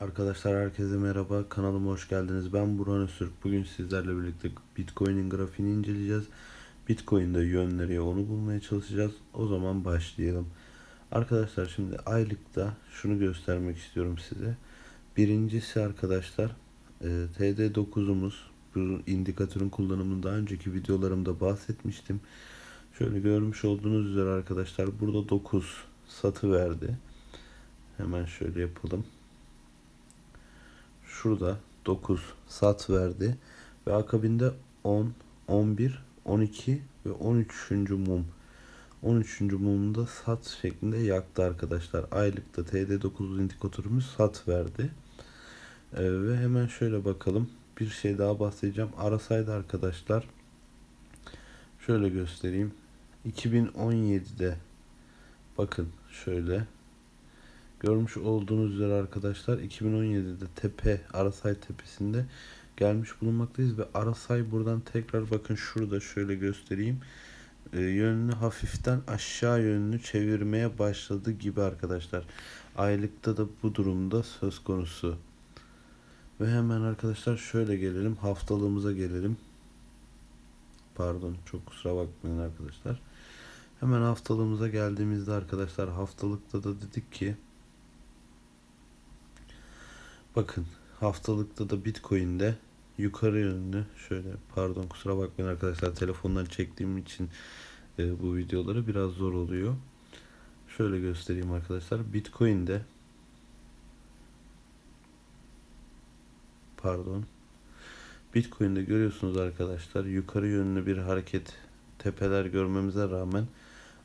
Arkadaşlar herkese merhaba. Kanalıma hoş geldiniz. Ben Burhan Öztürk. Bugün sizlerle birlikte Bitcoin'in grafiğini inceleyeceğiz. Bitcoin'de yönleri onu bulmaya çalışacağız. O zaman başlayalım. Arkadaşlar şimdi aylıkta şunu göstermek istiyorum size. Birincisi arkadaşlar e, TD9'umuz bu indikatörün kullanımını daha önceki videolarımda bahsetmiştim. Şöyle görmüş olduğunuz üzere arkadaşlar burada 9 satı verdi. Hemen şöyle yapalım şurada 9 sat verdi ve akabinde 10, 11, 12 ve 13. mum 13. mumda sat şeklinde yaktı arkadaşlar. Aylıkta TD9 indikatörümüz sat verdi. Ee, ve hemen şöyle bakalım. Bir şey daha bahsedeceğim. Arasaydı arkadaşlar. Şöyle göstereyim. 2017'de bakın şöyle Görmüş olduğunuz üzere arkadaşlar 2017'de tepe Arasay tepesinde gelmiş bulunmaktayız ve Arasay buradan tekrar bakın şurada şöyle göstereyim. E, yönünü hafiften aşağı yönlü çevirmeye başladı gibi arkadaşlar. Aylıkta da bu durumda söz konusu. Ve hemen arkadaşlar şöyle gelelim haftalığımıza gelelim. Pardon çok kusura bakmayın arkadaşlar. Hemen haftalığımıza geldiğimizde arkadaşlar haftalıkta da dedik ki Bakın haftalıkta da Bitcoin'de yukarı yönlü şöyle pardon kusura bakmayın arkadaşlar telefondan çektiğim için e, bu videoları biraz zor oluyor. Şöyle göstereyim arkadaşlar. Bitcoin'de pardon Bitcoin'de görüyorsunuz arkadaşlar yukarı yönlü bir hareket tepeler görmemize rağmen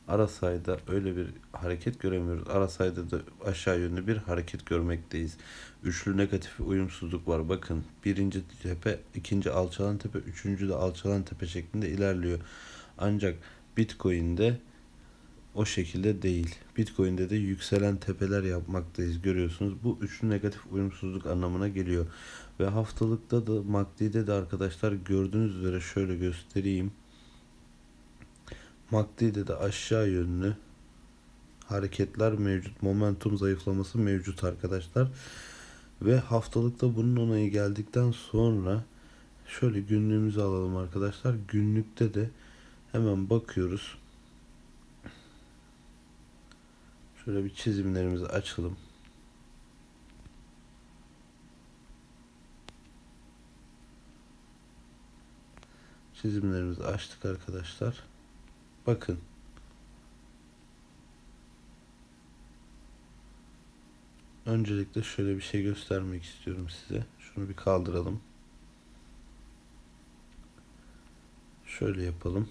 Arasay'da öyle bir hareket göremiyoruz. Arasay'da da aşağı yönlü bir hareket görmekteyiz. Üçlü negatif uyumsuzluk var. Bakın birinci tepe, ikinci alçalan tepe, üçüncü de alçalan tepe şeklinde ilerliyor. Ancak Bitcoin'de o şekilde değil. Bitcoin'de de yükselen tepeler yapmaktayız görüyorsunuz. Bu üçlü negatif uyumsuzluk anlamına geliyor. Ve haftalıkta da MACD'de de arkadaşlar gördüğünüz üzere şöyle göstereyim. MACD'de de aşağı yönlü hareketler mevcut. Momentum zayıflaması mevcut arkadaşlar. Ve haftalıkta bunun onayı geldikten sonra şöyle günlüğümüzü alalım arkadaşlar. Günlükte de hemen bakıyoruz. Şöyle bir çizimlerimizi açalım. Çizimlerimizi açtık arkadaşlar. Bakın. Öncelikle şöyle bir şey göstermek istiyorum size. Şunu bir kaldıralım. Şöyle yapalım.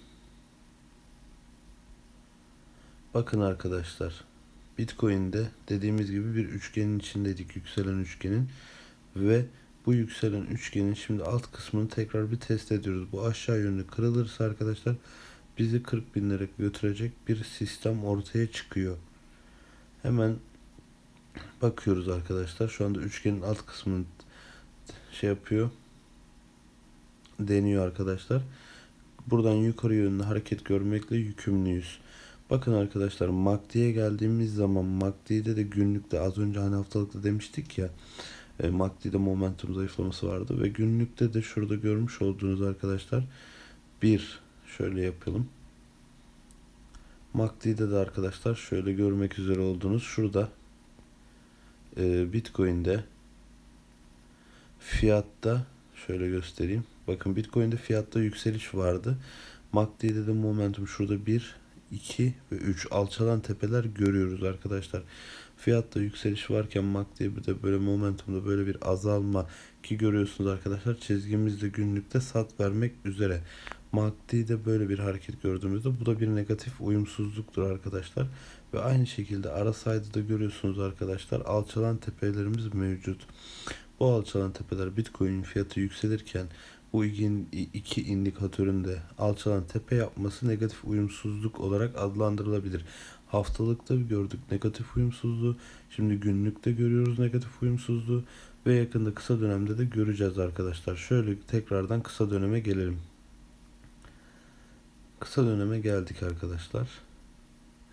Bakın arkadaşlar. Bitcoin'de dediğimiz gibi bir üçgenin içindeydik. Yükselen üçgenin. Ve bu yükselen üçgenin şimdi alt kısmını tekrar bir test ediyoruz. Bu aşağı yönlü kırılırsa arkadaşlar bizi 40 binlere götürecek bir sistem ortaya çıkıyor. Hemen bakıyoruz arkadaşlar. Şu anda üçgenin alt kısmını şey yapıyor. Deniyor arkadaşlar. Buradan yukarı yönlü hareket görmekle yükümlüyüz. Bakın arkadaşlar MACD'ye geldiğimiz zaman MACD'de de günlükte az önce hani haftalıkta demiştik ya e, MACD'de momentum zayıflaması vardı ve günlükte de şurada görmüş olduğunuz arkadaşlar bir Şöyle yapalım. MACD'de de arkadaşlar şöyle görmek üzere olduğunuz şurada e, Bitcoin'de fiyatta şöyle göstereyim. Bakın Bitcoin'de fiyatta yükseliş vardı. MACD'de de momentum şurada 1, 2 ve 3 alçalan tepeler görüyoruz arkadaşlar. Fiyatta yükseliş varken MACD'de de böyle momentumda böyle bir azalma ki görüyorsunuz arkadaşlar çizgimizde günlükte sat vermek üzere. MACD'de böyle bir hareket gördüğümüzde bu da bir negatif uyumsuzluktur arkadaşlar. Ve aynı şekilde ara sayıda da görüyorsunuz arkadaşlar alçalan tepelerimiz mevcut. Bu alçalan tepeler Bitcoin fiyatı yükselirken bu iki indikatörün de alçalan tepe yapması negatif uyumsuzluk olarak adlandırılabilir. Haftalıkta gördük negatif uyumsuzluğu. Şimdi günlükte görüyoruz negatif uyumsuzluğu ve yakında kısa dönemde de göreceğiz arkadaşlar. Şöyle tekrardan kısa döneme gelelim. Kısa döneme geldik arkadaşlar.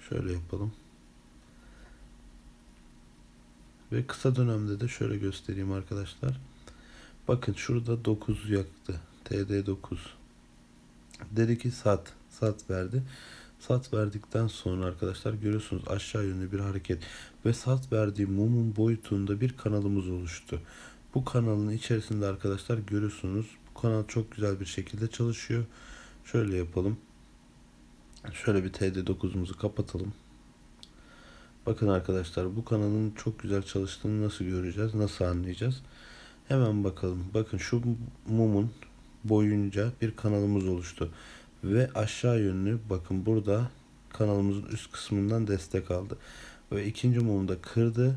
Şöyle yapalım. Ve kısa dönemde de şöyle göstereyim arkadaşlar. Bakın şurada 9 yaktı. TD9. Dedi ki sat. Sat verdi. Sat verdikten sonra arkadaşlar görüyorsunuz aşağı yönlü bir hareket ve sat verdiği mumun boyutunda bir kanalımız oluştu. Bu kanalın içerisinde arkadaşlar görüyorsunuz bu kanal çok güzel bir şekilde çalışıyor. Şöyle yapalım. Şöyle bir TD9'umuzu kapatalım. Bakın arkadaşlar bu kanalın çok güzel çalıştığını nasıl göreceğiz, nasıl anlayacağız? Hemen bakalım. Bakın şu mumun boyunca bir kanalımız oluştu. Ve aşağı yönlü bakın burada kanalımızın üst kısmından destek aldı. Ve ikinci mumda kırdı.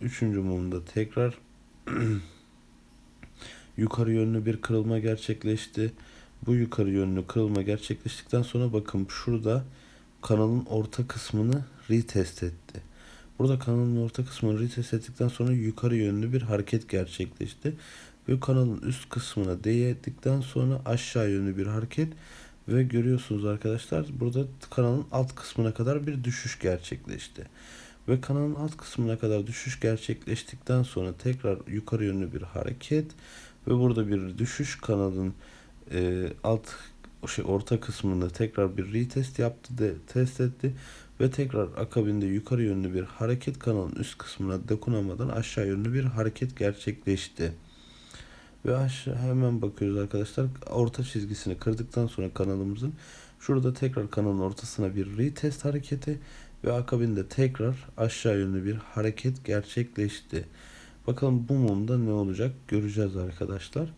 Üçüncü mumda tekrar yukarı yönlü bir kırılma gerçekleşti. Bu yukarı yönlü kırılma gerçekleştikten sonra bakın şurada kanalın orta kısmını retest etti. Burada kanalın orta kısmını retest ettikten sonra yukarı yönlü bir hareket gerçekleşti. Ve kanalın üst kısmına değdikten sonra aşağı yönlü bir hareket ve görüyorsunuz arkadaşlar burada kanalın alt kısmına kadar bir düşüş gerçekleşti. Ve kanalın alt kısmına kadar düşüş gerçekleştikten sonra tekrar yukarı yönlü bir hareket ve burada bir düşüş kanalın e, alt şey orta kısmında tekrar bir retest yaptı de test etti ve tekrar akabinde yukarı yönlü bir hareket kanalın üst kısmına dokunamadan aşağı yönlü bir hareket gerçekleşti. Ve aşağı hemen bakıyoruz arkadaşlar. Orta çizgisini kırdıktan sonra kanalımızın şurada tekrar kanalın ortasına bir retest hareketi ve akabinde tekrar aşağı yönlü bir hareket gerçekleşti. Bakalım bu mumda ne olacak göreceğiz arkadaşlar.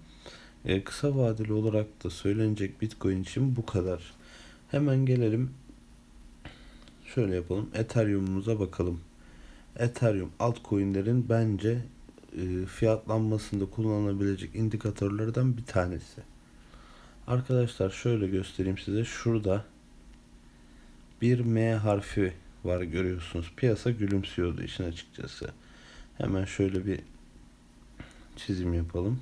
Ee, kısa vadeli olarak da söylenecek Bitcoin için bu kadar. Hemen gelelim şöyle yapalım. Ethereum'umuza bakalım. Ethereum altcoin'lerin bence e, fiyatlanmasında kullanılabilecek indikatörlerden bir tanesi. Arkadaşlar şöyle göstereyim size. Şurada bir M harfi var görüyorsunuz. Piyasa gülümsüyordu işin açıkçası. Hemen şöyle bir çizim yapalım.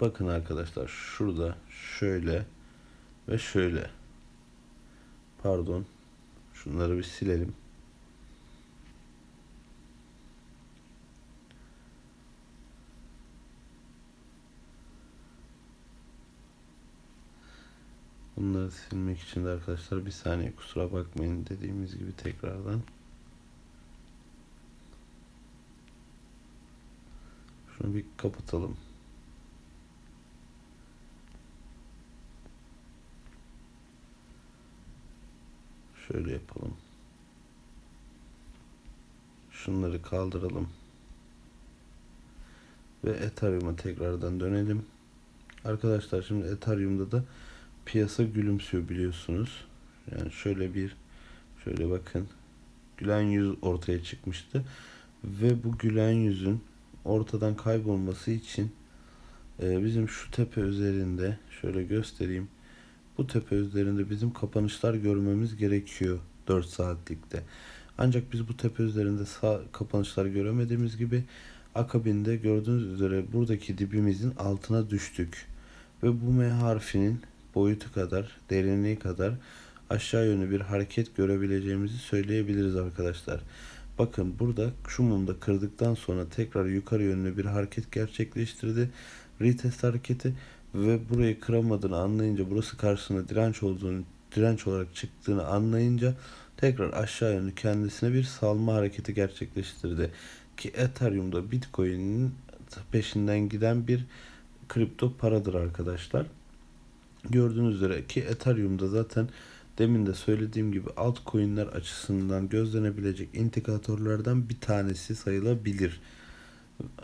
Bakın arkadaşlar şurada şöyle ve şöyle. Pardon. Şunları bir silelim. Bunları silmek için de arkadaşlar bir saniye kusura bakmayın dediğimiz gibi tekrardan. Şunu bir kapatalım. Şöyle yapalım. Şunları kaldıralım. Ve Ethereum'a tekrardan dönelim. Arkadaşlar şimdi Ethereum'da da piyasa gülümsüyor biliyorsunuz. Yani şöyle bir şöyle bakın. Gülen yüz ortaya çıkmıştı. Ve bu gülen yüzün ortadan kaybolması için e, bizim şu tepe üzerinde şöyle göstereyim. Bu tepe üzerinde bizim kapanışlar görmemiz gerekiyor 4 saatlikte. Ancak biz bu tepe üzerinde sağ kapanışlar göremediğimiz gibi akabinde gördüğünüz üzere buradaki dibimizin altına düştük. Ve bu M harfinin boyutu kadar, derinliği kadar aşağı yönlü bir hareket görebileceğimizi söyleyebiliriz arkadaşlar. Bakın burada şu mumda kırdıktan sonra tekrar yukarı yönlü bir hareket gerçekleştirdi. Retest hareketi ve burayı kıramadığını anlayınca burası karşısında direnç olduğunu direnç olarak çıktığını anlayınca tekrar aşağı yönlü kendisine bir salma hareketi gerçekleştirdi. Ki Ethereum'da Bitcoin'in peşinden giden bir kripto paradır arkadaşlar. Gördüğünüz üzere ki Ethereum'da zaten demin de söylediğim gibi altcoin'ler açısından gözlenebilecek indikatörlerden bir tanesi sayılabilir.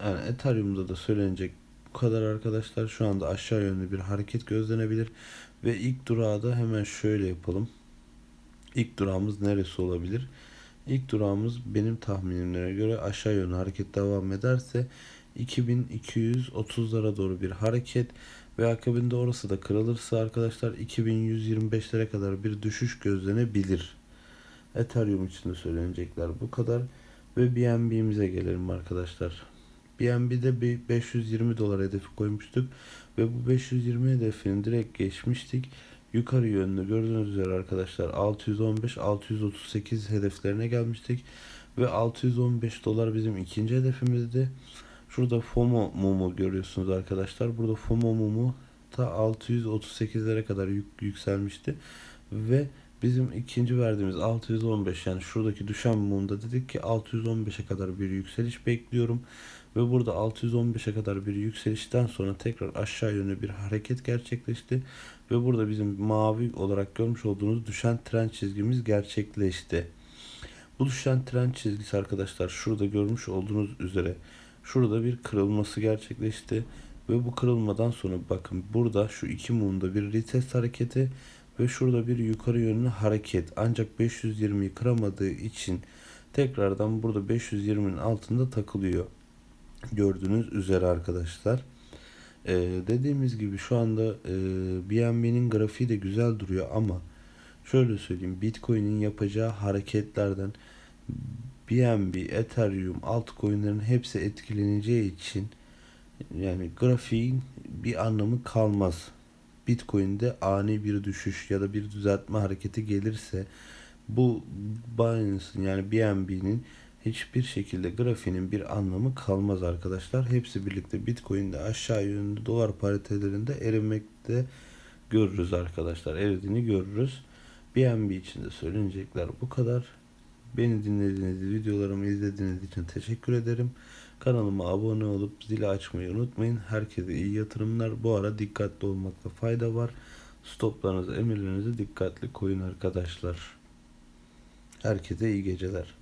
Yani Ethereum'da da söylenecek bu kadar arkadaşlar. Şu anda aşağı yönlü bir hareket gözlenebilir. Ve ilk durağı da hemen şöyle yapalım. İlk durağımız neresi olabilir? İlk durağımız benim tahminimlere göre aşağı yönlü hareket devam ederse 2230'lara doğru bir hareket ve akabinde orası da kırılırsa arkadaşlar 2125'lere kadar bir düşüş gözlenebilir. Ethereum için de söylenecekler bu kadar. Ve BNB'mize gelelim arkadaşlar. BNB'de bir 520 dolar hedefi koymuştuk. Ve bu 520 hedefini direkt geçmiştik. Yukarı yönlü gördüğünüz üzere arkadaşlar 615-638 hedeflerine gelmiştik. Ve 615 dolar bizim ikinci hedefimizdi. Şurada FOMO mumu görüyorsunuz arkadaşlar. Burada FOMO mumu ta 638'lere kadar yük, yükselmişti. Ve bizim ikinci verdiğimiz 615 yani şuradaki düşen mumda dedik ki 615'e kadar bir yükseliş bekliyorum. Ve burada 615'e kadar bir yükselişten sonra tekrar aşağı yönlü bir hareket gerçekleşti. Ve burada bizim mavi olarak görmüş olduğunuz düşen trend çizgimiz gerçekleşti. Bu düşen trend çizgisi arkadaşlar şurada görmüş olduğunuz üzere şurada bir kırılması gerçekleşti. Ve bu kırılmadan sonra bakın burada şu iki mumda bir retest hareketi ve şurada bir yukarı yönlü hareket. Ancak 520'yi kıramadığı için tekrardan burada 520'nin altında takılıyor. Gördüğünüz üzere arkadaşlar. Ee, dediğimiz gibi şu anda e, BNB'nin grafiği de güzel duruyor ama şöyle söyleyeyim Bitcoin'in yapacağı hareketlerden BNB, Ethereum, altcoin'lerin hepsi etkileneceği için yani grafiğin bir anlamı kalmaz. Bitcoin'de ani bir düşüş ya da bir düzeltme hareketi gelirse bu Binance'ın yani BNB'nin hiçbir şekilde grafiğinin bir anlamı kalmaz arkadaşlar. Hepsi birlikte Bitcoin'de aşağı yönlü dolar paritelerinde erimekte görürüz arkadaşlar. Eridiğini görürüz. BNB için de söylenecekler bu kadar. Beni dinlediğiniz, videolarımı izlediğiniz için teşekkür ederim. Kanalıma abone olup zili açmayı unutmayın. Herkese iyi yatırımlar. Bu ara dikkatli olmakta fayda var. Stoplarınızı, emirlerinizi dikkatli koyun arkadaşlar. Herkese iyi geceler.